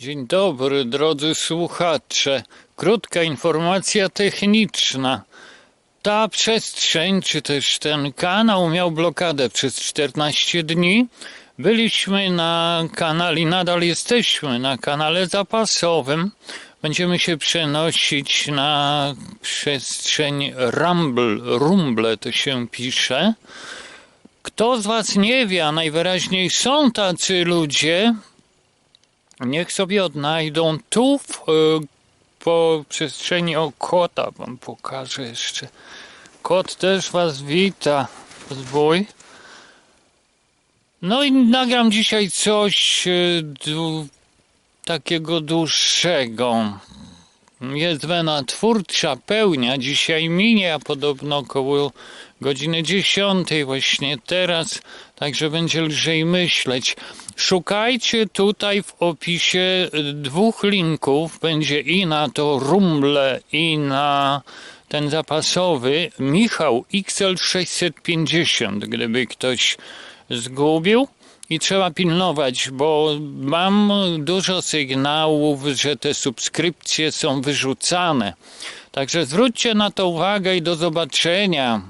Dzień dobry, drodzy słuchacze. Krótka informacja techniczna. Ta przestrzeń, czy też ten kanał miał blokadę przez 14 dni. Byliśmy na kanale, nadal jesteśmy na kanale zapasowym. Będziemy się przenosić na przestrzeń Rumble, Rumble to się pisze. Kto z Was nie wie, a najwyraźniej są tacy ludzie, Niech sobie odnajdą tu w, e, po przestrzeni o kota wam pokażę jeszcze. Kot też was wita, zbój. No i nagram dzisiaj coś e, du, takiego dłuższego. Jest wena twórcza pełnia. Dzisiaj minie, a podobno około godziny 10 właśnie teraz. Także będzie lżej myśleć. Szukajcie tutaj w opisie dwóch linków. Będzie i na to Rumble, i na ten zapasowy Michał XL650, gdyby ktoś zgubił. I trzeba pilnować, bo mam dużo sygnałów, że te subskrypcje są wyrzucane. Także zwróćcie na to uwagę i do zobaczenia.